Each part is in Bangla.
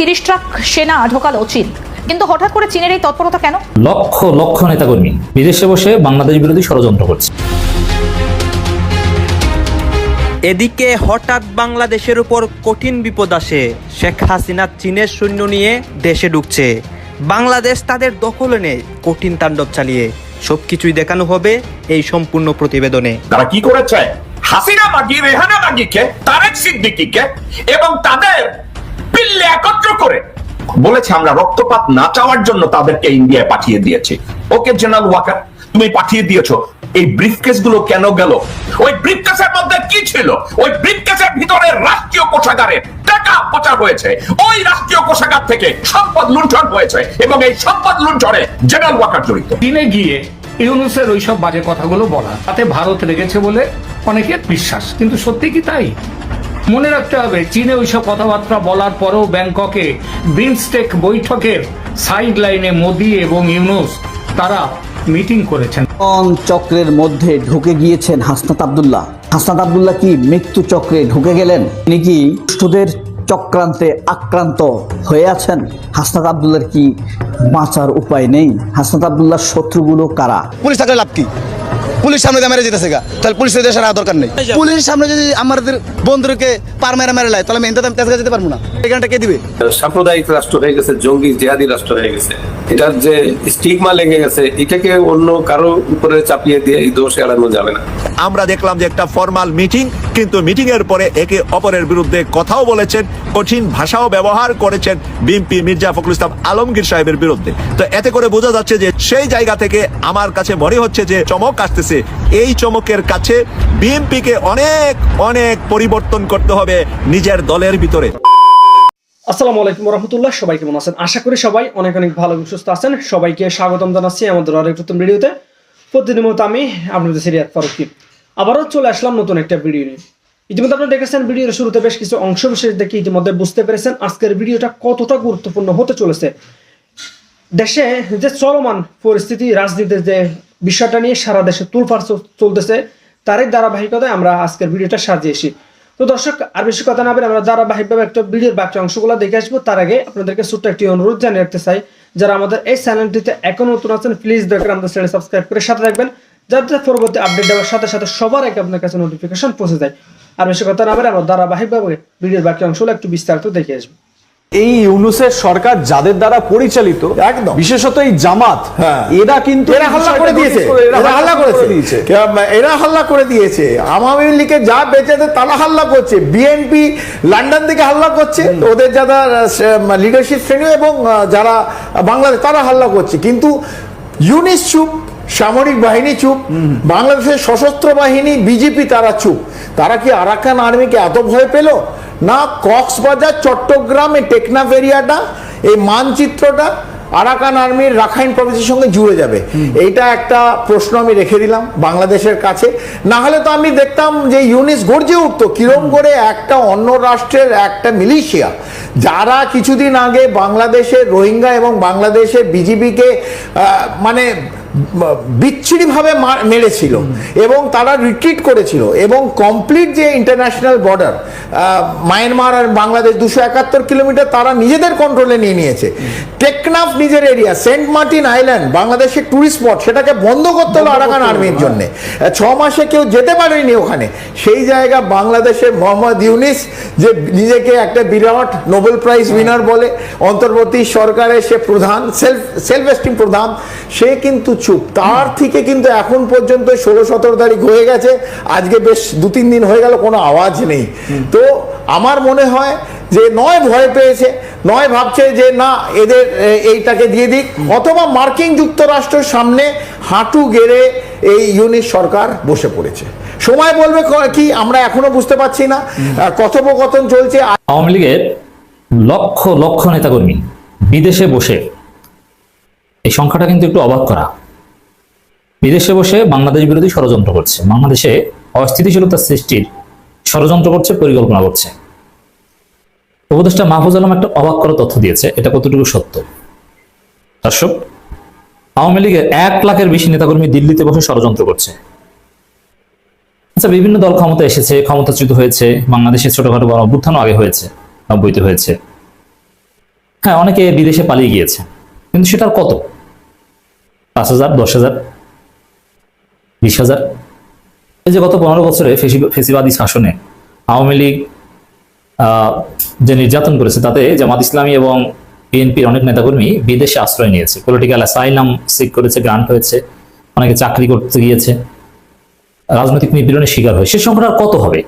তিরিশ ট্রাক সেনা ঢোকালো চীন। কিন্তু হঠাৎ করে চীনের এই তৎপরতা কেন? লক্ষ লক্ষ নেতাকর্মী বিদেশে বসে বাংলাদেশ বিরোধী ষড়যন্ত্র করছে। এদিকে হঠাৎ বাংলাদেশের উপর কঠিন বিপদ আসে। শেখ হাসিনা চীনের সৈন্য নিয়ে দেশে ঢুকছে। বাংলাদেশ তাদের দখলে নেয় কঠিন তাণ্ডব চালিয়ে। সবকিছুই দেখানো হবে এই সম্পূর্ণ প্রতিবেদনে। তারা কি করেছে? হাসিনা বাগি রেহানা বাগিকে তারেক সিদ্দিকিকে এবং তাদের পিল্লে একত্র করে বলেছে, আমরা রক্তপাত না চাওয়ার জন্য তাদেরকে ইন্ডিয়ায় পাঠিয়ে দিয়েছি। ওকে, জেনারেল ওয়াকার, তুমি পাঠিয়ে দিয়েছ। এই ব্রিফকেসগুলো কেন গেল? ওই ব্রিফকেসের মধ্যে কি ছিল? ওই ব্রিফকেসের ভিতরে রাষ্ট্রীয় কোষাগারে টাকা পাচার হয়েছে। ওই রাষ্ট্রীয় কোষাগার থেকে সম্পদ লুণ্ঠন হয়েছে এবং এই সম্পদ লুণ্ঠনে জেনারেল ওয়াকার জড়িত। চীনে গিয়ে ইউনুসের ওইসব বাজে কথাগুলো বলা, তাতে ভারত লেগেছে বলে অনেকের বিশ্বাস। কিন্তু সত্যি কি তাই? মনে রাখতে হবে চীনে ওইসব কথাবার্তা বলার পরেও ব্যাংককে বিমস্টেক বৈঠকের সাইড লাইনে মোদি এবং ইউনুস তারা মিটিং করেছেন। কোন চক্রের মধ্যে ঢুকে গিয়েছেন হাসনাত আব্দুল্লাহ। হাসনাত আব্দুল্লাহ কি মৃত্যু চক্রে ঢুকে গেলেন? তিনি কি দুষ্টদের চক্রান্তে আক্রান্ত হয়ে আছেন? হাসনাত আব্দুল্লাহর কি বাঁচার উপায় নেই? হাসনাত আব্দুল্লাহর শত্রুগুলো কারা? পুলিশ থাকলে লাভ কি? পুলিশ সামনে দিয়ে মেরে যেতেছে গা। তাহলে পুলিশের দেশের আর দরকার নেই। পুলিশ সামনে যদি আমাদের বন্ধুকে পার মেরে মেরে লাই তাহলে আমি তেজগা যেতে পারব না। এখানটা কে দিবে? সাম্প্রদায়িক রাষ্ট্র হয়ে গেছে জঙ্গি জেহাদি রাষ্ট্র হয়ে গেছে। এটার যে স্টিগমা লেগে গেছে এটাকে অন্য কারও উপরে চাপিয়ে দিয়ে এই দোষ এড়ানো যাবে না। আমরা দেখলাম যে একটা ফর্মাল মিটিং কিন্তু মিটিং এর পরে একে অপরের বিরুদ্ধে কথাও বলেছেন কঠিন ভাষাও ব্যবহার করেছেন বিএনপি মির্জা ফখরুল ইসলাম আলমগীর সাহেবের বিরুদ্ধে। তো এতে করে বোঝা যাচ্ছে যে সেই জায়গা থেকে আমার কাছে মনে হচ্ছে যে চমক আসতেছে। এই চমকের কাছে বিএনপিকে অনেক অনেক পরিবর্তন করতে হবে নিজের দলের ভিতরে। আলাইকুম রহমতুল্লাহ সবাই কেমন আছেন? আশা করি সবাই অনেক অনেক ভালো সুস্থ আছেন। সবাইকে স্বাগতম জানাচ্ছি আমাদের আরেক নতুন ভিডিওতে। মতো আমি আপনাদের সিরিয়াত ফারুকি আবারও চলে আসলাম নতুন একটা ভিডিও নিয়ে। ইতিমধ্যে আপনারা দেখেছেন ভিডিওর শুরুতে বেশ কিছু অংশ বিশেষ দেখে ইতিমধ্যে বুঝতে পেরেছেন আজকের ভিডিওটা কতটা গুরুত্বপূর্ণ হতে চলেছে। দেশে যে চলমান পরিস্থিতি, রাজনীতির যে বিষয়টা নিয়ে সারা দেশে তুলফার চলতেছে। তারই ধারাবাহিকতায় আমরা আজকের ভিডিওটা সাজিয়েছি তো দর্শক, আর বেশি কথা না বলে আমরা ধারাবাহিকভাবে একটা ভিডিওর বাকি অংশগুলো দেখে আসব। তার আগে আপনাদেরকে ছোট্ট একটি অনুরোধ জানিয়ে রাখতে চাই, যারা আমাদের এই চ্যানেলটিতে এখন নতুন আছেন প্লিজ দয়া করে আমাদের চ্যানেল সাবস্ক্রাইব করে সাথে রাখবেন যাতে পরবর্তী আপডেট দেওয়ার সাথে সাথে সবার আগে আপনার কাছে নোটিফিকেশন পৌঁছে যায়। আর বেশি কথা না বলে আমরা ধারাবাহিকভাবে ভিডিওর বাকি অংশগুলো একটু বিস্তারিত দেখে আসব। এই ইউনুসের সরকার যাদের দ্বারা পরিচালিত একদম। বিশেষত এই জামাত হ্যাঁ। এরা কিন্তু এরা হাল্লা করে দিয়েছে। এরা হাল্লা করেছে। এরা হাল্লা করে দিয়েছে। আওয়ামী লীগে যা বেঁচেছে তারা হাল্লা করছে। বিএনপি লন্ডন থেকে হাল্লা করছে। ওদের যারা লিডারশিপ শ্রেণি এবং যারা বাংলাদেশ তারা হাল্লা করছে। কিন্তু ইউনিস চুপ সামরিক বাহিনী চুপ বাংলাদেশের সশস্ত্র বাহিনী বিজেপি তারা চুপ। তারা কি আরাকান আর্মিকে এত ভয় পেল? না কক্সবাজার চট্টগ্রামে টেকনাফ এরিয়াটা এই মানচিত্রটা আরাকান আর্মির রাখাইন প্রভিন্সের সঙ্গে জুড়ে যাবে। এইটা একটা প্রশ্ন আমি রেখে দিলাম বাংলাদেশের কাছে। না হলে তো আমি দেখতাম যে ইউনিস গর্জে উঠতো কিরম করে একটা অন্য রাষ্ট্রের একটা মিলিশিয়া যারা কিছুদিন আগে বাংলাদেশের রোহিঙ্গা এবং বাংলাদেশের বিজিবিকে মানে বিচ্ছিরিভাবে মেরেছিল এবং তারা রিট্রিট করেছিল এবং কমপ্লিট যে ইন্টারন্যাশনাল বর্ডার মায়ানমার আর বাংলাদেশ দুশো একাত্তর কিলোমিটার তারা নিজেদের কন্ট্রোলে নিয়ে নিয়েছে। টেকনাফ নিজের এরিয়া সেন্ট মার্টিন আইল্যান্ড বাংলাদেশের টুরিস্ট স্পট সেটাকে বন্ধ করতে হলো আরাকান আর্মির জন্যে। ছ মাসে কেউ যেতে পারেনি ওখানে। সেই জায়গা বাংলাদেশের মোহাম্মদ ইউনিস যে নিজেকে একটা বিরাট নোবেল প্রাইজ উইনার বলে অন্তর্বর্তী সরকারের সে প্রধান সেলফ সেলফ এস্টিম প্রধান সে কিন্তু চুপ। তার থেকে কিন্তু এখন পর্যন্ত ষোলো সতেরো তারিখ হয়ে গেছে। আজকে বেশ দু তিন দিন হয়ে গেল কোনো আওয়াজ নেই। তো আমার মনে হয় যে নয় ভয় পেয়েছে নয় ভাবছে যে না এদের এইটাকে দিয়ে দিক। অথবা মার্কিন যুক্তরাষ্ট্রের সামনে হাঁটু গেড়ে এই ইউনিট সরকার বসে পড়েছে। সময় বলবে কি আমরা এখনও বুঝতে পারছি না। কথোপকথন চলছে। আওয়ামী লীগের লক্ষ লক্ষ নেতাকর্মী বিদেশে বসে এই সংখ্যাটা কিন্তু একটু অবাক করা। বিদেশে বসে বাংলাদেশ বিরোধী ষড়যন্ত্র করছে। বাংলাদেশে অস্থিতিশীলতা সৃষ্টির ষড়যন্ত্র করছে, পরিকল্পনা করছে। উপদেষ্টা মাহফুজ আলম একটা অবাক করা তথ্য দিয়েছে, এটা কতটুকু সত্য? দর্শক, আওয়ামী লীগের এক লাখের বেশি নেতাকর্মী দিল্লিতে বসে ষড়যন্ত্র করছে। আচ্ছা বিভিন্ন দল ক্ষমতা এসেছে, ক্ষমতাচ্যুত হয়েছে, বাংলাদেশে ছোটখাটো বড় অভ্যুত্থানও আগে হয়েছে নব্বইতে হয়েছে। হ্যাঁ অনেকে বিদেশে পালিয়ে গিয়েছে, কিন্তু সেটার কত? পাঁচ হাজার, দশ হাজার বিশ হাজার। এই যে গত পনেরো বছরে ফেসি- ফেসিবাদী শাসনে আওয়ামী লীগ যে নির্যাতন করেছে, তাতে জামাত ইসলামী এবং বিএনপির অনেক নেতাকর্মী বিদেশে আশ্রয় নিয়েছে। পলিটিক্যাল অ্যাসাইলাম সিক করেছে গ্রান্ট হয়েছে, অনেকে চাকরি করতে গিয়েছে। রাজনৈতিক নিপীড়নের শিকার হয় সে সংখ্যাটা আর কত হবে?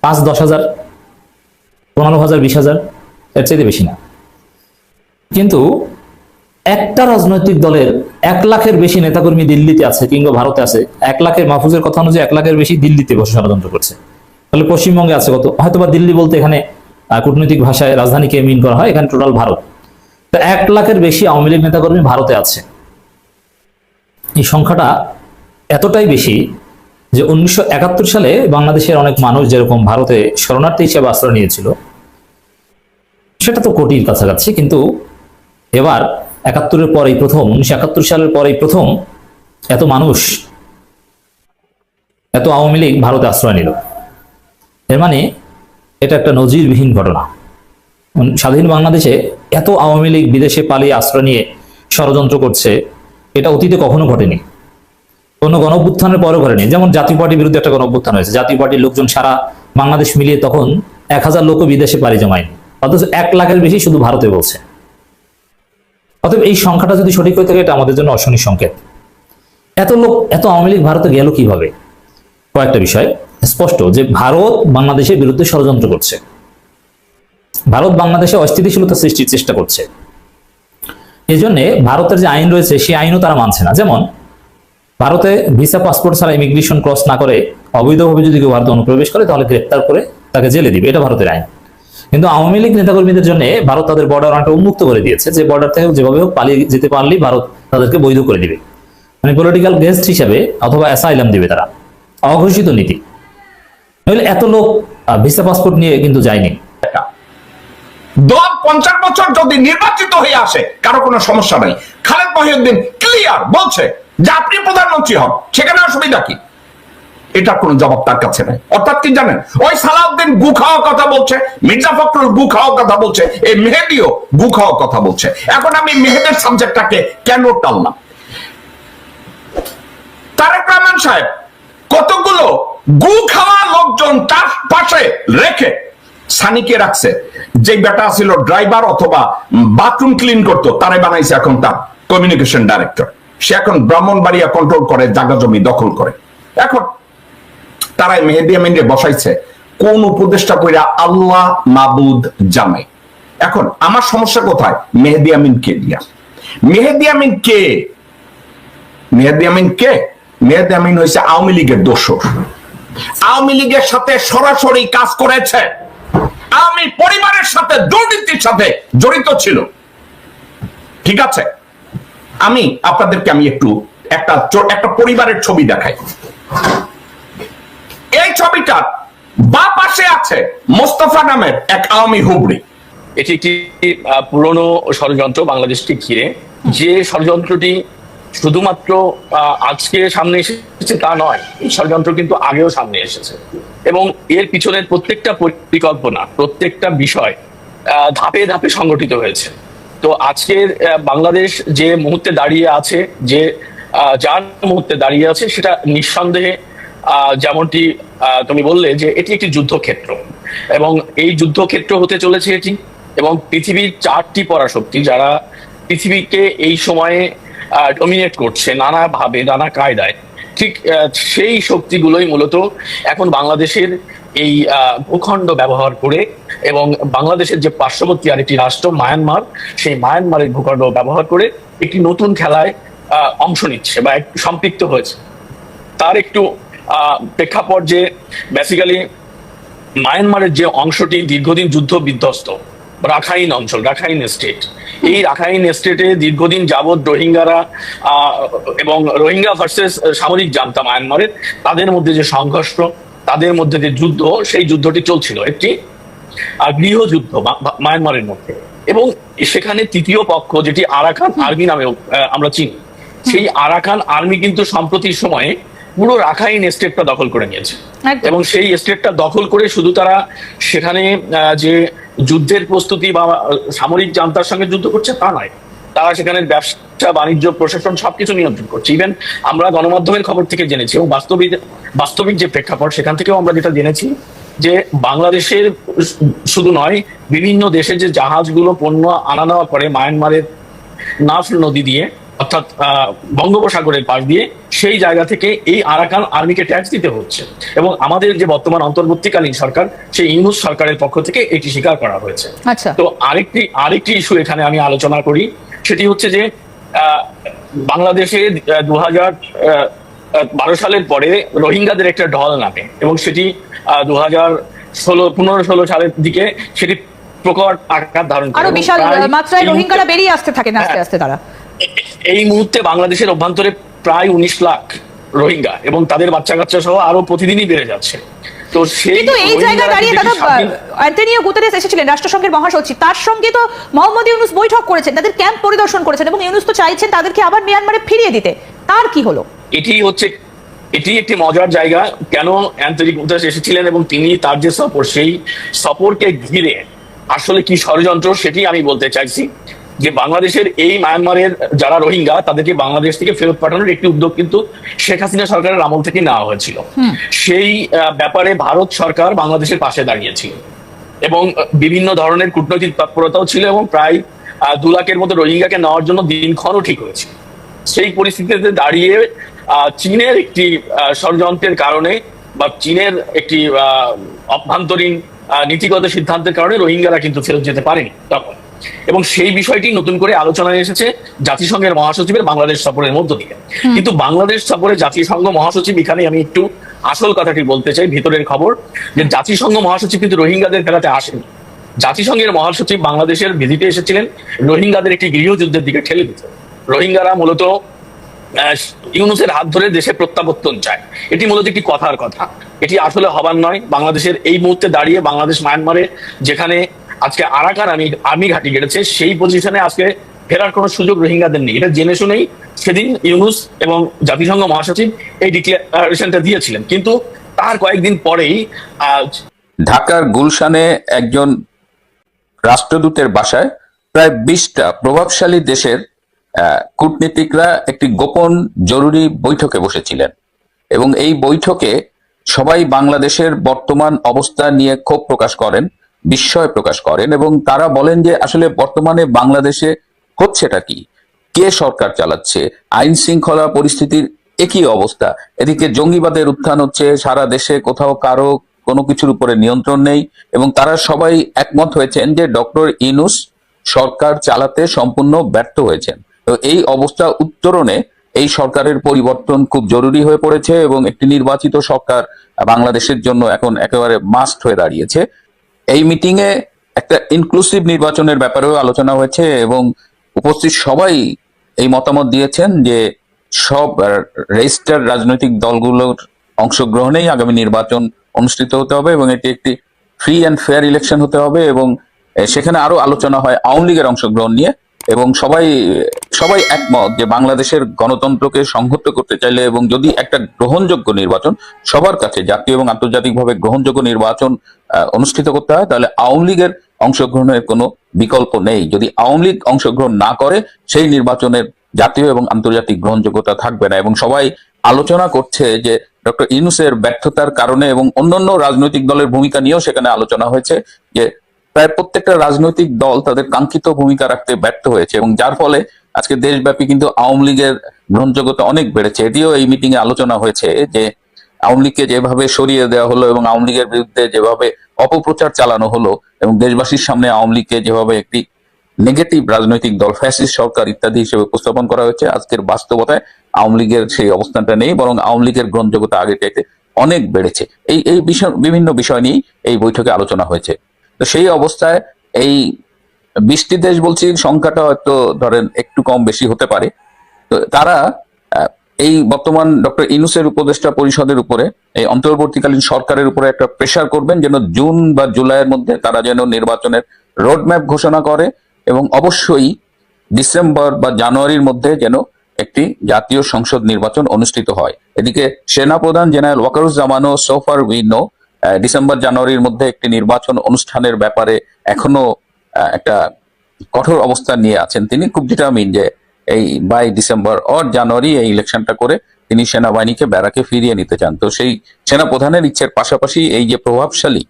পাঁচ, দশ হাজার, পনেরো হাজার, বিশ হাজার, এর চাইতে বেশি না। কিন্তু একটা রাজনৈতিক দলের এক লাখের বেশি নেতাকর্মী দিল্লিতে আছে, কিংবা ভারতে আছে। এক লাখের মাহফুজের কথা অনুযায়ী এক লাখের বেশি দিল্লিতে বসে ষড়যন্ত্র করছে। তাহলে পশ্চিমবঙ্গে আছে কত? হয়তো বা দিল্লি বলতে এখানে কূটনৈতিক ভাষায় রাজধানীকে মিন করা হয়? এখানে টোটাল ভারত। তো এক লাখের বেশি আওয়ামী লীগ নেতাকর্মী ভারতে আছে। এই সংখ্যাটা এতটাই বেশি যে উনিশশো একাত্তর সালে বাংলাদেশের অনেক মানুষ যেরকম ভারতে শরণার্থী হিসেবে আশ্রয় নিয়েছিল, সেটা তো কোটির কাছাকাছি। কিন্তু এবার একাত্তরের পর এই প্রথম, উনিশশো একাত্তর সালের পর এই প্রথম এত মানুষ, এত আওয়ামী লীগ ভারতে আশ্রয় নিল। এর মানে এটা একটা নজিরবিহীন ঘটনা। স্বাধীন বাংলাদেশে এত আওয়ামী লীগ বিদেশে পালিয়ে আশ্রয় নিয়ে ষড়যন্ত্র করছে, এটা অতীতে কখনো ঘটেনি। কোনো গণঅভ্যুত্থানের পরও ঘটেনি। যেমন জাতীয় পার্টির বিরুদ্ধে একটা গণঅভ্যুত্থান হয়েছে। জাতীয় পার্টির লোকজন সারা বাংলাদেশ মিলিয়ে তখন এক হাজার লোকও বিদেশে পাড়ি জমায়নি। অথচ এক লাখের বেশি শুধু ভারতে বলছে। অতএব এই সংখ্যাটা যদি সঠিক হয়ে থাকে, এটা আমাদের জন্য অশনি সংকেত। এত লোক, এত আওয়ামী লীগ ভারতে গেল কীভাবে? কয়েকটা বিষয়। স্পষ্ট যে ভারত বাংলাদেশের বিরুদ্ধে ষড়যন্ত্র করছে। ভারত বাংলাদেশে অস্থিতিশীলতা সৃষ্টির চেষ্টা করছে। এই জন্য ভারতের যে আইন রয়েছে, সেই আইনও তারা মানছে না। যেমন, ভারতে ভিসা, পাসপোর্ট ছাড়া ইমিগ্রেশন ক্রস না করে অবৈধভাবে যদি কেউ ভারতে অনুপ্রবেশ করে, তাহলে গ্রেপ্তার করে তাকে জেলে দিবে। এটা ভারতের আইন। কিন্তু আওয়ামী লীগ নেতাকর্মীদের জন্য ভারত তাদের বর্ডার অনেকটা উন্মুক্ত করে দিয়েছে। যে বর্ডার থেকে যেভাবে হোক পালিয়ে যেতে পারলেই ভারত তাদেরকে বৈধ করে দিবে। মানে পলিটিক্যাল গেস্ট হিসাবে অথবা অ্যাসাইলাম দিবে তারা। অঘোষিত নীতি। নইলে এত লোক ভিসা পাসপোর্ট নিয়ে কিন্তু যায়নি। দল পঞ্চাশ বছর যদি নির্বাচিত হয়ে আসে, কারও কোনো সমস্যা নাই। খালেদ মহিউদ্দিন ক্লিয়ার বলছে যে আপনি প্রধানমন্ত্রী হন, সেখানে অসুবিধা কি? এটার কোনো জবাব তার কাছে নাই। অর্থাৎ কি জানেন? ওই সালাউদ্দিন গু খাওয়া কথা বলছে, মির্জা ফখরুল গু খাওয়া কথা বলছে এই মেহেদিও গু খাওয়া কথা বলছে। এখন আমি মেহেদের সাবজেক্টটাকে কেন টাললাম তারেক রহমান সাহেব, কতগুলো গু খাওয়া লোকজন তার পাশে রেখে সানিকে রাখছে। যে বেটা ছিল ড্রাইভার অথবা বাথরুম ক্লিন করতো, তারে বানাইছে এখন তার কমিউনিকেশন ডাইরেক্টর সে এখন ব্রাহ্মণবাড়িয়া কন্ট্রোল করে, জায়গা জমি দখল করে। এখন তারাই মেহেদি আমিনরে বসাইছে। কোন উপদেশটা কইরা আল্লাহ মাবুদ জানে। এখন আমার সমস্যা কোথায়? মেহেদি আমিন কে দিয়া? মেহেদি আমিন কে? মেহেদি আমিন কে? মেহেদি আমিন হয়েছে আওয়ামী লীগের দোষর। আওয়ামী লীগের সাথে সরাসরি কাজ করেছে। আওয়ামী পরিবারের সাথে, দুর্নীতির সাথে জড়িত ছিল। ঠিক আছে? আমি আপনাদেরকে আমি একটু একটা একটা পরিবারের ছবি দেখাই। এই ছবিটার বা পাশে আছে মোস্তফা নামের এক আওয়ামী হুবড়ি। এটি একটি পুরনো ষড়যন্ত্র বাংলাদেশকে ঘিরে। যে ষড়যন্ত্রটি শুধুমাত্র আজকে সামনে এসেছে তা নয়, এই ষড়যন্ত্র কিন্তু আগেও সামনে এসেছে। এবং এর পিছনের প্রত্যেকটা পরিকল্পনা, প্রত্যেকটা বিষয় ধাপে ধাপে সংগঠিত হয়েছে। তো আজকের বাংলাদেশ যে মুহূর্তে দাঁড়িয়ে আছে, যে যার মুহূর্তে দাঁড়িয়ে আছে, সেটা নিঃসন্দেহে যেমনটি তুমি বললে যে এটি একটি যুদ্ধক্ষেত্র। এবং এই যুদ্ধক্ষেত্র হতে চলেছে এটি। এবং পৃথিবীর চারটি পরাশক্তি যারা পৃথিবীকে এই সময়ে ডমিনেট করছে নানাভাবে, নানা কায়দায়, ঠিক সেই শক্তিগুলোই মূলত এখন বাংলাদেশের এই ভূখণ্ড ব্যবহার করে এবং বাংলাদেশের যে পার্শ্ববর্তী আরেকটি রাষ্ট্র, মায়ানমার, সেই মায়ানমারের ভূখণ্ড ব্যবহার করে একটি নতুন খেলায় অংশ নিচ্ছে বা সম্পৃক্ত হয়েছে। তার একটু প্রেক্ষাপট যে বেসিক্যালি মায়ানমারের যে অংশটি দীর্ঘদিন যুদ্ধ বিধ্বস্ত, রাখাইন অঞ্চল, রাখাইন স্টেট এই রাখাইন স্টেটে দীর্ঘদিন যাবৎ রোহিঙ্গারা এবং রোহিঙ্গা ভার্সেস সামরিক জান্তা মায়ানমারের তাদের মধ্যে যে সংঘর্ষ, তাদের মধ্যে যে যুদ্ধ, সেই যুদ্ধটি চলছিল একটি গৃহযুদ্ধ মায়ানমারের মধ্যে। এবং সেখানে তৃতীয় পক্ষ যেটি আরাকান আর্মি নামে আমরা চিনি, সেই আরাকান আর্মি কিন্তু সাম্প্রতিক সময়ে পুরো রাখাইন স্টেটটা দখল করে নিয়েছে। এবং সেই স্টেটটা দখল করে শুধু তারা সেখানে যে যুদ্ধের প্রস্তুতি বা সামরিক জান্তার সঙ্গে যুদ্ধ করছে তা নয়। তারা সেখানে ব্যবসা বাণিজ্য প্রশাসন সবকিছু নিয়ন্ত্রণ করছে। ইভেন আমরা গণমাধ্যমের খবর থেকে জেনেছি এবং বাস্তবিক বাস্তবিক যে প্রেক্ষাপট সেখান থেকেও আমরা যেটা জেনেছি যে বাংলাদেশের শুধু নয় বিভিন্ন দেশে যে জাহাজগুলো পণ্য আনা নেওয়া করে মায়ানমারের নাফ নদী দিয়ে অর্থাৎ বঙ্গোপসাগরের পাশ দিয়ে সেই জায়গা থেকে এই আরাকান আর্মিকে ট্যাক্স দিতে হচ্ছে। এবং আমাদের যে বর্তমান অন্তর্বর্তীকালীন সরকার সেই ইউনুস সরকারের পক্ষ থেকে এটি স্বীকার করা হয়েছে। আচ্ছা। তো আরেকটি আরেকটি ইস্যু এখানে আমি আলোচনা করি সেটি হচ্ছে যে বাংলাদেশে দু হাজার বারো সালের পরে রোহিঙ্গাদের একটা ঢল নামে এবং সেটি দু হাজার ষোলো পনেরো ষোলো সালের দিকে সেটি প্রকট আকার ধারণ করে আরও বিশাল মাত্রায় রোহিঙ্গারা বেরিয়ে আসতে থাকেন আস্তে হ্যাঁ। আস্তে তারা। এই মুহূর্তে বাংলাদেশের অভ্যন্তরে প্রায় উনিশ লাখ রোহিঙ্গা এবং তাদের বাচ্চা কাচ্চা সহ আরও প্রতিদিনই বেড়ে যাচ্ছে। তো সেই কিন্তু এই জায়গায় দাঁড়িয়ে দাদা স্বাধীন- অ্যান্টনিও গুতেরেস এসেছিলেন রাষ্ট্রসংঘের মহাসচিব। তার সঙ্গে তো মোহাম্মদ ইউনুস বৈঠক করেছেন তাদের ক্যাম্প পরিদর্শন করেছেন এবং ইউনুস তো চাইছেন তাদেরকে আবার মিয়ানমারে ফিরিয়ে দিতে। তার কি হলো? এটি হচ্ছে এটি একটি মজার জায়গা কেন অ্যান্থনি গুতেরেস এসেছিলেন এবং তিনি তার যে সফর সেই সফরকে ঘিরে আসলে কি ষড়যন্ত্র সেটি আমি বলতে চাইছি। যে বাংলাদেশের এই মায়ানমারের যারা রোহিঙ্গা তাদেরকে বাংলাদেশ থেকে ফেরত পাঠানোর একটি উদ্যোগ কিন্তু শেখ হাসিনা সরকারের আমল থেকে নেওয়া হয়েছিল। সেই ব্যাপারে ভারত সরকার বাংলাদেশের পাশে দাঁড়িয়েছিল এবং বিভিন্ন ধরনের কূটনৈতিক তৎপরতাও ছিল এবং প্রায় দু লাখের মতো রোহিঙ্গাকে নেওয়ার জন্য দিনক্ষণও ঠিক হয়েছে সেই পরিস্থিতিতে দাঁড়িয়ে আহ, চীনের একটি আহ, ষড়যন্ত্রের কারণে বা চীনের একটি আহ, অভ্যন্তরীণ নীতিগত সিদ্ধান্তের কারণে রোহিঙ্গারা কিন্তু ফেরত যেতে পারেনি তখন। এবং সেই বিষয়টি নতুন করে আলোচনায় এসেছে জাতিসংঘের মহাসচিবের বাংলাদেশ সফরের মধ্য দিয়ে। কিন্তু বাংলাদেশ সফরে জাতিসংঘ মহাসচিব এখানে আমি একটু আসল কথাটি বলতে চাই ভিতরের খবর যে জাতিসংঘ মহাসচিব কিন্তু রোহিঙ্গাদের ফেরাতে আসেনি। জাতিসংঘের মহাসচিব বাংলাদেশের ভিজিটে এসেছিলেন রোহিঙ্গাদের একটি গৃহযুদ্ধের দিকে ঠেলে দিতে। রোহিঙ্গারা মূলত ইউনুসের হাত ধরে দেশে প্রত্যাবর্তন চায়। এটি মূলত একটি কথার কথা। এটি আসলে হবার নয় বাংলাদেশের এই মুহূর্তে দাঁড়িয়ে বাংলাদেশ মায়ানমারে যেখানে আজকে আরাকান আমি আর্মি ঘাঁটি গেড়েছে। সেই পজিশনে আজকে ফেরার কোনো সুযোগ রোহিঙ্গাদের নেই। এটা জেনে শুনেই সেদিন ইউনুস এবং জাতিসংঘ মহাসচিব এই ডিক্লারেশনটা দিয়েছিলেন। কিন্তু তার কয়েকদিন পরেই আহ, ঢাকার গুলশানে একজন রাষ্ট্রদূতের বাসায় প্রায় বিশটা প্রভাবশালী দেশের কূটনীতিকরা একটি গোপন জরুরি বৈঠকে বসেছিলেন। এবং এই বৈঠকে সবাই বাংলাদেশের বর্তমান অবস্থা নিয়ে ক্ষোভ প্রকাশ করেন। বিস্ময় প্রকাশ করেন এবং তারা বলেন যে আসলে বর্তমানে বাংলাদেশে হচ্ছেটা কি? কে সরকার চালাচ্ছে? আইন শৃঙ্খলা পরিস্থিতির একই অবস্থা। এদিকে জঙ্গিবাদের উত্থান হচ্ছে, সারা দেশে কোথাও কারও কোনো কিছুর উপরে নিয়ন্ত্রণ নেই এবং তারা সবাই একমত হয়েছেন যে ডক্টর ইনুস সরকার চালাতে সম্পূর্ণ ব্যর্থ হয়েছেন। তো এই অবস্থা উত্তরণে এই সরকারের পরিবর্তন খুব জরুরি হয়ে পড়েছে এবং একটি নির্বাচিত সরকার বাংলাদেশের জন্য এখন একেবারে মাস্ট হয়ে দাঁড়িয়েছে। এই মিটিং এ একটা ইনক্লুসিভ নির্বাচনের ব্যাপারেও আলোচনা হয়েছে এবং উপস্থিত সবাই এই মতামত দিয়েছেন যে সব রেজিস্টার রাজনৈতিক দলগুলোর অংশগ্রহণেই আগামী নির্বাচন অনুষ্ঠিত হতে হবে এবং এটি একটি ফ্রি অ্যান্ড ফেয়ার ইলেকশন হতে হবে এবং সেখানে আরও আলোচনা হয় আওয়ামী লীগের অংশগ্রহণ নিয়ে। এবং সবাই সবাই একমত যে বাংলাদেশের গণতন্ত্রকে সংহত করতে চাইলে এবং যদি একটা গ্রহণযোগ্য নির্বাচন সবার কাছে জাতীয় এবং আন্তর্জাতিকভাবে গ্রহণযোগ্য নির্বাচন অনুষ্ঠিত করতে হয়, তাহলে আওয়ামী লীগের অংশগ্রহণের কোনো বিকল্প নেই। যদি আওয়ামী লীগ অংশগ্রহণ না করে, সেই নির্বাচনের জাতীয় এবং আন্তর্জাতিক গ্রহণযোগ্যতা থাকবে না। এবং সবাই আলোচনা করছে যে ডক্টর ইনুসের ব্যর্থতার কারণে এবং অন্যান্য রাজনৈতিক দলের ভূমিকা নিয়েও সেখানে আলোচনা হয়েছে যে প্রায় প্রত্যেকটা রাজনৈতিক দল তাদের কাঙ্ক্ষিত ভূমিকা রাখতে ব্যর্থ হয়েছে এবং যার ফলে আজকে দেশব্যাপী কিন্তু আওয়ামী লীগের গ্রহণযোগ্যতা অনেক বেড়েছে। এটিও এই মিটিং এ আলোচনা হয়েছে যে আওয়ামী লীগকে যেভাবে সরিয়ে দেওয়া হলো এবং আওয়ামী লীগের বিরুদ্ধে যেভাবে অপপ্রচার চালানো হলো এবং দেশবাসীর সামনে আওয়ামী লীগকে যেভাবে একটি নেগেটিভ রাজনৈতিক দল ফ্যাসিস্ট সরকার ইত্যাদি হিসেবে উপস্থাপন করা হয়েছে, আজকের বাস্তবতায় আওয়ামী লীগের সেই অবস্থানটা নেই, বরং আওয়ামী লীগের গ্রহণযোগ্যতা আগে চাইতে অনেক বেড়েছে। এই এই বিষয়, বিভিন্ন বিষয় নিয়েই এই বৈঠকে আলোচনা হয়েছে। তো সেই অবস্থায় এই বৃষ্টি দেশ বলছি, সংখ্যাটা হয়তো ধরেন একটু কম বেশি হতে পারে। তো তারা এই বর্তমান ডক্টর ইনুসের উপদেষ্টা পরিষদের উপরে, এই অন্তর্বর্তীকালীন সরকারের উপরে একটা প্রেশার করবেন যেন জুন বা জুলাইয়ের মধ্যে তারা যেন নির্বাচনের রোডম্যাপ ঘোষণা করে এবং অবশ্যই ডিসেম্বর বা জানুয়ারির মধ্যে যেন একটি জাতীয় সংসদ নির্বাচন অনুষ্ঠিত হয়। এদিকে সেনাপ্রধান জেনারেল ওয়াকারুজ্জামানও সোফার উইনো ডিসেম্বর জানুয়ারির মধ্যে একটি নির্বাচন অনুষ্ঠানের ব্যাপারে এখনও একটা কঠোর অবস্থান নিয়ে আছেন তিনি। খুব ডিটারমিন যে এই বাই ডিসেম্বর অর জানুয়ারি এই ইলেকশনটা করে তিনি সেনাবাহিনীকে ব্যারাকে ফিরিয়ে নিতে চান। তো সেই সেনা প্রধানের ইচ্ছের পাশাপাশি এই যে প্রভাবশালী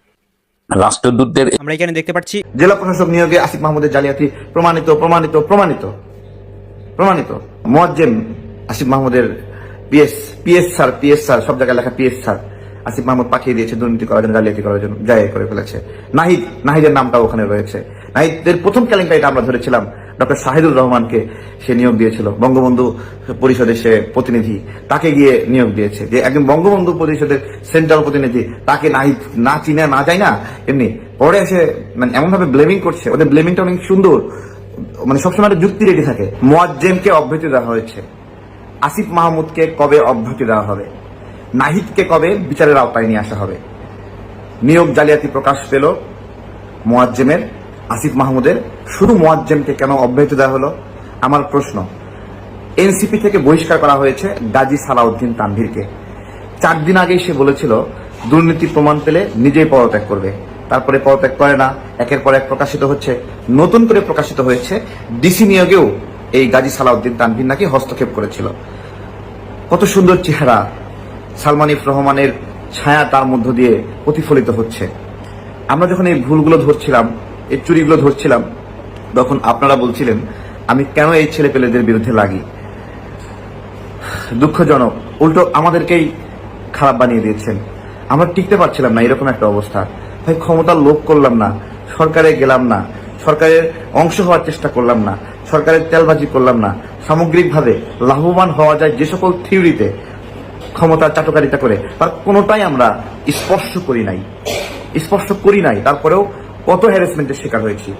রাষ্ট্রদূতদের আমরা এখানে দেখতে পাচ্ছি জেলা প্রশাসক নিয়োগে আসিফ মাহমুদের জালিয়াতি প্রমাণিত প্রমাণিত প্রমাণিত। প্রমাণিত। মোয়াজ্জেম আসিফ মাহমুদের PS PS sir PS sir সব জায়গায় লেখা পিএস স্যার আসিফ মাহমুদ পাঠিয়ে দিয়েছে দুর্নীতি করার জন্য, জালিয়াতি করার জন্য জায়গা করে ফেলেছে। নাহিদ, নাহিদের নামটা ওখানে রয়েছে। নাহিদের প্রথম কেলেঙ্কারিটা আমরা ধরেছিলাম। ডক্টর শাহিদুর রহমানকে সে নিয়োগ দিয়েছিল। বঙ্গবন্ধু পরিষদের সে প্রতিনিধি তাকে গিয়ে নিয়োগ দিয়েছে। যে একজন বঙ্গবন্ধু পরিষদের সেন্ট্রাল প্রতিনিধি, তাকে নাহিদ না চিনে, না যায় না, এমনি পরে এসে মানে এমন ভাবে ব্লেমিং করছে। ওদের ব্লেমিংটা অনেক সুন্দর। মানে সবসময় একটা যুক্তি রেডি থাকে। মোয়াজ্জেমকে অব্যাহতি দেওয়া হয়েছে। আসিফ মাহমুদকে কবে অব্যাহতি দেওয়া হবে? নাহিদকে কবে বিচারের আওতায় নিয়ে আসা হবে? নিয়োগ জালিয়াতি প্রকাশ পেল মোয়াজ্জেমের, আসিফ মাহমুদের। শুধু মোয়াজ্জেমকে কেন অব্যাহতি দেওয়া হলো? আমার প্রশ্ন। এনসিপি থেকে বহিষ্কার করা হয়েছে গাজী সালাউদ্দিন তানভীরকে। চার দিন আগেই সে বলেছিল, দুর্নীতি প্রমাণ পেলে নিজেই পদত্যাগ করবে। তারপরে পদত্যাগ করে না, একের পর এক প্রকাশিত হচ্ছে। নতুন করে প্রকাশিত হয়েছে, ডিসি নিয়োগেও এই গাজী সালাউদ্দিন তানভীর নাকি হস্তক্ষেপ করেছিল। কত সুন্দর চেহারা সালমান ইফ রহমানের ছায়া তার মধ্য দিয়ে প্রতিফলিত হচ্ছে। আমরা যখন এই ভুলগুলো ধরছিলাম, এই চুরিগুলো ধরছিলাম, তখন আপনারা বলছিলেন, আমি কেন এই ছেলে পেলেদের বিরুদ্ধে লাগি? দুঃখজনক, উল্টো আমাদেরকেই খারাপ বানিয়ে দিয়েছেন। আমরা টিকতে পারছিলাম না, এরকম একটা অবস্থা। ভাই ক্ষমতার লোভ করলাম না, সরকারে গেলাম না, সরকারের অংশ হওয়ার চেষ্টা করলাম না, সরকারের তেলবাজি করলাম না, সামগ্রিকভাবে লাভবান হওয়া যায় যে সকল থিওরিতে ক্ষমতার চাটকারিতা করে, তার কোনোটাই আমরা স্পর্শ করি নাই। স্পর্শ করি নাই, তারপরেও কত হ্যারাসমেন্টের শিকার হয়েছি।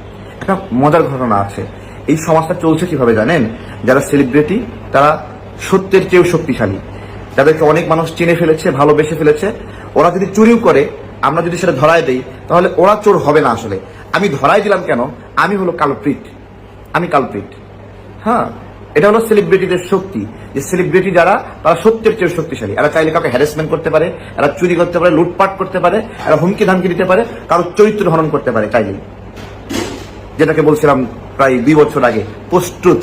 একটা মজার ঘটনা আছে। এই সমাজটা চলছে কীভাবে জানেন? যারা সেলিব্রিটি তারা সত্যের চেয়েও শক্তিশালী। যাদেরকে অনেক মানুষ চিনে ফেলেছে, ভালোবেসে ফেলেছে, ওরা যদি চুরিও করে, আমরা যদি সেটা ধরায় দেই, তাহলে ওরা চোর হবে না আসলে। আমি ধরাই দিলাম কেন? আমি হলো কালপ্রিট আমি কালপ্রিট হ্যাঁ? এটা হলো সেলিব্রিটিদের শক্তি। যে সেলিব্রিটি যারা, তারা সত্যের চেয়ে শক্তিশালী। এরা চাইলে কাউকে হ্যারাসমেন্ট করতে পারে, এরা চুরি করতে পারে, লুটপাট করতে পারে, এরা হুমকি ধামকি দিতে পারে কারও চরিত্র হরণ করতে পারে চাইলেই যেটাকে বলছিলাম প্রায় দুই বছর আগে প্রস্তুত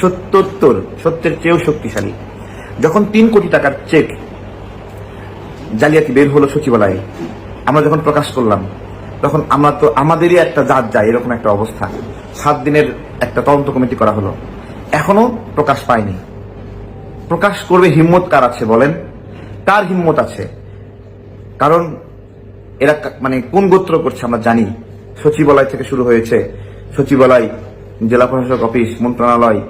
সত্তর সত্যের চেয়েও শক্তিশালী। যখন তিন কোটি টাকার চেক জালিয়াতি বের হলো সচিবালয়ে, আমরা যখন প্রকাশ করলাম, তখন আমরা তো, আমাদেরই একটা জাত যায়, এরকম একটা অবস্থা। সাত দিনের একটা তদন্ত কমিটি করা হলো। এখনও প্রকাশ পায়নি। প্রকাশ করবে হিম্মত কার আছে বলেন? কার হিম্মত আছে? কারণ এরা মানে কোন গোত্র করছে আমরা জানি। সচিবালয় থেকে শুরু হয়েছে। সচিবালয়, জেলা প্রশাসক অফিস, মন্ত্রণালয়,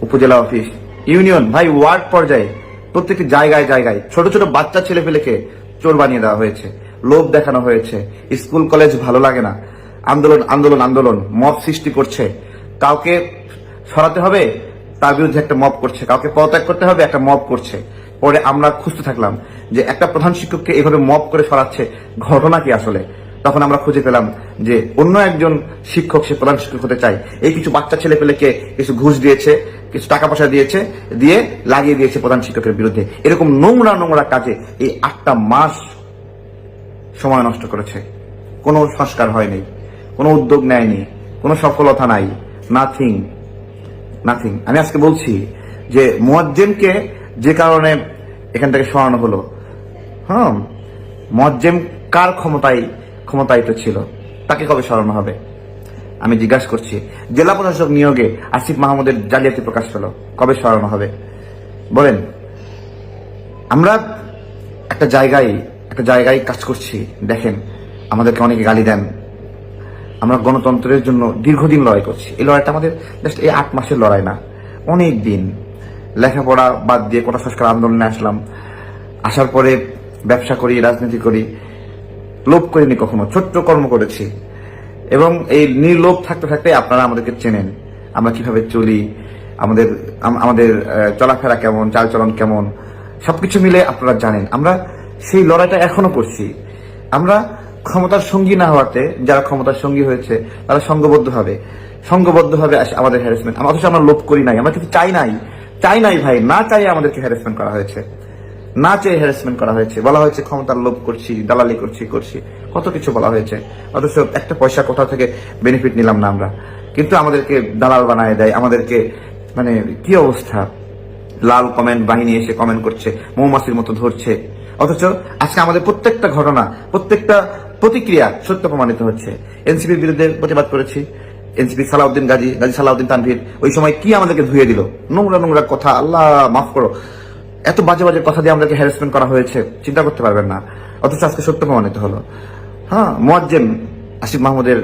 উপজেলা অফিস, ইউনিয়ন, ভাই, ওয়ার্ড পর্যায়ে, প্রত্যেকটি জায়গায় জায়গায় ছোট ছোট বাচ্চা ছেলে ফেলেকে চোর বানিয়ে দেওয়া হয়েছে। লোভ দেখানো হয়েছে। স্কুল, কলেজ ভালো লাগে না। আন্দোলন আন্দোলন আন্দোলন মত সৃষ্টি করছে। কাউকে সরাতে হবে, তার বিরুদ্ধে একটা মব করছে। কাউকে পদত্যাগ করতে হবে, একটা মব করছে। পরে আমরা খুঁজতে থাকলাম যে একটা প্রধান শিক্ষককে এভাবে মব করে সরাচ্ছে ঘটনা কি আসলে? তখন আমরা খুঁজে পেলাম যে অন্য একজন শিক্ষক, সে প্রধান শিক্ষক হতে চায়। এই কিছু বাচ্চা ছেলে পেলেকে কিছু ঘুষ দিয়েছে, কিছু টাকা পয়সা দিয়েছে, দিয়ে লাগিয়ে দিয়েছে প্রধান শিক্ষকের বিরুদ্ধে। এরকম নোংরা নোংরা কাজে এই আটটা মাস সময় নষ্ট করেছে। কোনো সংস্কার হয়নি, কোনো উদ্যোগ নেয়নি, কোনো সফলতা নাই নাথিং নাথিং আমি আজকে বলছি যে মোয়াজ্জেমকে যে কারণে এখান থেকে সরানো হলো হ্যাঁ মোয়াজ্জেম কার ক্ষমতায়, ক্ষমতায়িত ছিল? তাকে কবে সরানো হবে? আমি জিজ্ঞাসা করছি। জেলা প্রশাসক নিয়োগে আসিফ মাহমুদের জালিয়াতি প্রকাশ পেল কবে সরানো হবে? বলেন, আমরা একটা জায়গায় একটা জায়গায় কাজ করছি। দেখেন, আমাদেরকে অনেকে গালি দেন। আমরা গণতন্ত্রের জন্য দীর্ঘদিন লড়াই করছি। এই লড়াইটা আমাদের জাস্ট এই আট মাসের লড়াই না, অনেক দিন। লেখাপড়া বাদ দিয়ে কোটা সংস্কার আন্দোলনে আসলাম। আসার পরে ব্যবসা করি, রাজনীতি করি, লোভ করিনি কখনো, ছোট্ট কর্ম করেছি। এবং এই নির্লোভ থাকতে থাকতে আপনারা আমাদেরকে চেনেন, আমরা কীভাবে চলি, আমাদের আমাদের চলাফেরা কেমন, চালচলন কেমন, সবকিছু মিলে আপনারা জানেন। আমরা সেই লড়াইটা এখনও করছি। আমরা ক্ষমতার সঙ্গী না হওয়াতে যারা ক্ষমতার সঙ্গী হয়েছে, তারা সংঘবদ্ধ হবে। আমাদের হ্যারাসমেন্ট অথচ আমরা লোভ করি নাই, আমরা কিন্তু চাই নাই। চাই নাই ভাই, না চাই আমাদেরকে হ্যারাসমেন্ট করা হয়েছে। না চেয়ে হ্যারাসমেন্ট করা হয়েছে। বলা হয়েছে, ক্ষমতার লোভ করছি, দালালি করছি করছি। কত কিছু বলা হয়েছে। অথচ একটা পয়সা কোথাও থেকে বেনিফিট নিলাম না আমরা। কিন্তু আমাদেরকে দালাল বানায় দেয়, আমাদেরকে মানে কি অবস্থা? লাল কমেন্ট বাহিনী এসে কমেন্ট করছে, মৌমাছির মতো ধরছে। অথচ আজকে আমাদের প্রত্যেকটা ঘটনা, প্রত্যেকটা প্রতিক্রিয়া সত্য প্রমাণিত হচ্ছে। এনসিপির বিরুদ্ধে প্রতিবাদ করেছি। এনসিপি সালাউদ্দিন গাজী গাজী সালাউদ্দিন তানভীর, ওই সময় কি আমাদেরকে ধুয়ে দিল? নোংরা নোংরা কথা, আল্লাহ মাফ করো। এত বাজে বাজে কথা দিয়ে আমাদেরকে হ্যারাসমেন্ট করা হয়েছে, চিন্তা করতে পারবেন না। অথচ আজকে সত্য প্রমাণিত হলো। হ্যাঁ মোয়াজ্জেম আসিফ মাহমুদের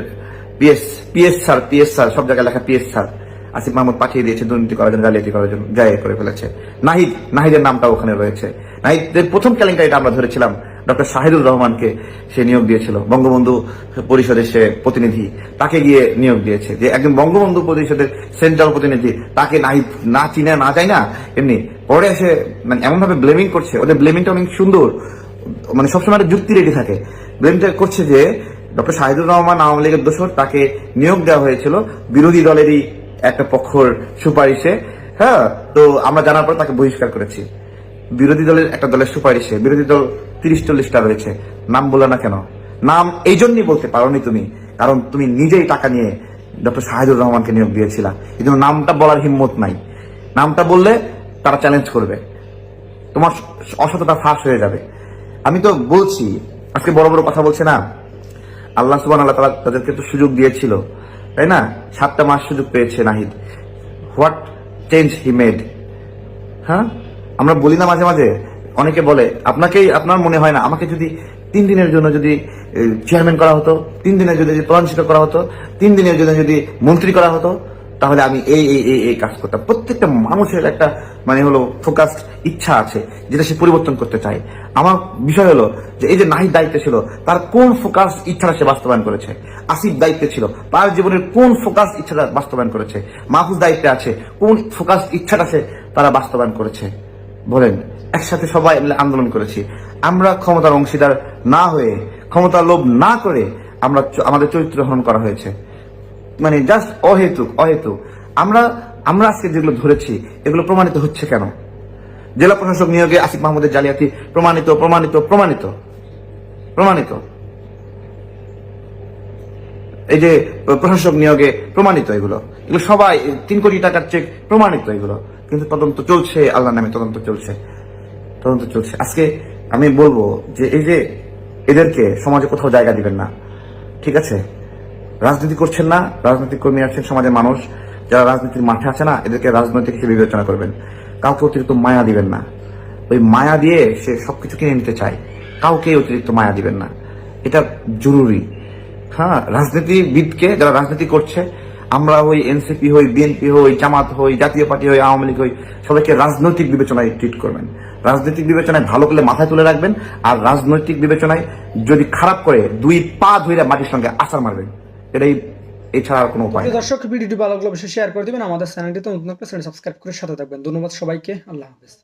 PS PS sir PS sir, সব জায়গায় লেখা পিএস স্যার। আসিফ মাহমুদ পাঠিয়ে দিয়েছে, দুর্নীতি করার জন্য, জালিয়াতি করার জন্য জায় করে ফেলেছে। নাহিদ, নাহিদের নামটা ওখানে রয়েছে। নাহিদের প্রথম কেলেঙ্কারিটা আমরা ধরেছিলাম, ডক্টর শাহিদুর রহমানকে সে নিয়োগ দিয়েছিল, বঙ্গবন্ধু পরিষদের সে প্রতিনিধি, তাকে গিয়ে নিয়োগ দিয়েছে। যে একজন বঙ্গবন্ধু পরিষদের সেন্ট্রাল প্রতিনিধি, তাকে নাহিদ না চিনে, না চাই না, এমনি পরে এসে মানে এমনভাবে ব্লেমিং করছে, ওদের ব্লেমিংটা অনেক সুন্দর মানে সবসময় একটা যুক্তি রেডি থাকে। ব্লেমটা করছে যে, ডক্টর শাহিদুর রহমান আওয়ামী লীগের দোষর, তাকে নিয়োগ দেওয়া হয়েছিল, বিরোধী দলেরই একটা পক্ষর সুপারিশে হ্যাঁ? তো আমরা জানার পর তাকে বহিষ্কার করেছি। বিরোধী দলের একটা দলের সুপারিশে, বিরোধী দল তিরিশ চল্লিশটা রয়েছে। নাম বলে না কেন? নাম এই জন্যই বলতে পারোনি তুমি, কারণ তুমি নিজেই টাকা নিয়ে ডক্টর শাহিদুর রহমানকে নিয়োগ দিয়েছিলা। জন্য নামটা বলার হিম্মত নাই। নামটা বললে তারা চ্যালেঞ্জ করবে। তোমার অসততা ফাঁস হয়ে যাবে। আমি তো বলছি, আজকে বড় বড় কথা বলছে না? আল্লাহ সুবান আল্লাহ তালা তাদেরকে তো সুযোগ দিয়েছিল। তাই না? সাতটা মাস সুযোগ পেয়েছে Nahid. What change he made হ্যাঁ? আমরা বলি না মাঝে মাঝে, অনেকে বলে, আপনাকেই, আপনার মনে হয় না, আমাকে যদি তিন দিনের জন্য যদি চেয়ারম্যান করা হতো, তিন দিনের জন্য যদি প্রধান করা হতো, তিন দিনের জন্য যদি মন্ত্রী করা হতো তাহলে আমি এই এই এই এই কাজ করতাম। প্রত্যেকটা মানুষের একটা মানে হলো ফোকাসড ইচ্ছা আছে, যেটা সে পরিবর্তন করতে চায়। আমার বিষয় হলো যে এই যে নাহিদ দায়িত্বে ছিল, তার কোন ফোকাস ইচ্ছাটা সে বাস্তবায়ন করেছে? আসিফ দায়িত্বে ছিল, তার জীবনের কোন ফোকাস ইচ্ছাটা বাস্তবায়ন করেছে? মাহফুজ দায়িত্বে আছে, কোন ফোকাস ইচ্ছাটা সে তারা বাস্তবায়ন করেছে? বলেন, একসাথে সবাই মিলে আন্দোলন করেছি। আমরা ক্ষমতার অংশীদার না হয়ে, ক্ষমতার লোভ না করে আমরা আমাদের চরিত্র হরণ করা হয়েছে। মানে জাস্ট অহেতুক অহেতুক। আমরা আমরা আজকে যেগুলো ধরেছি, এগুলো প্রমাণিত হচ্ছে কেন? জেলা প্রশাসক নিয়োগে আসিফ মাহমুদের জালিয়াতি প্রমাণিত প্রমাণিত প্রমাণিত। প্রমাণিত। এই যে প্রশাসক নিয়োগে প্রমাণিত এগুলো। এগুলো সবাই, তিন কোটি টাকার চেক প্রমাণিত এগুলো। কিন্তু তদন্ত চলছে আল্লাহ নামে তদন্ত চলছে। তদন্ত চলছে। আজকে আমি বলব যে এই যে এদেরকে সমাজে কোথাও জায়গা দিবেন না। ঠিক আছে? রাজনীতি করছেন না, রাজনৈতিক কর্মী আছেন সমাজের মানুষ, যারা রাজনীতির মাঠে আছে না, এদেরকে রাজনৈতিক হিসেবে বিবেচনা করবেন। কাউকে অতিরিক্ত মায়া দিবেন না। ওই মায়া দিয়ে সে সবকিছু কিনে নিতে চায়। কাউকে অতিরিক্ত মায়া দিবেন না। এটা জরুরি। হ্যাঁ রাজনীতিবিদকে যারা রাজনীতি করছে, আমরা হই এনসিপি হই, বিএনপি হই, জামাত হই, জাতীয় পার্টি হই, আওয়ামী লীগ হই, সবাইকে রাজনৈতিক বিবেচনায় ট্রিট করবেন। রাজনৈতিক বিবেচনায় ভালো করলে মাথায় তুলে রাখবেন, আর রাজনৈতিক বিবেচনায় যদি খারাপ করে দুই পা ধরে মাটির সঙ্গে আসার মারবেন। এটাই এছাড়া আর কোনো উপায়। দর্শক ভিডিওটি ভালো লাগলে অবশ্যই শেয়ার করে দিবেন। আমাদের চ্যানেলটিতে নতুন চ্যানেল সাবস্ক্রাইব করে সাথে থাকবেন। ধন্যবাদ সবাইকে। আল্লাহ হাফেজ।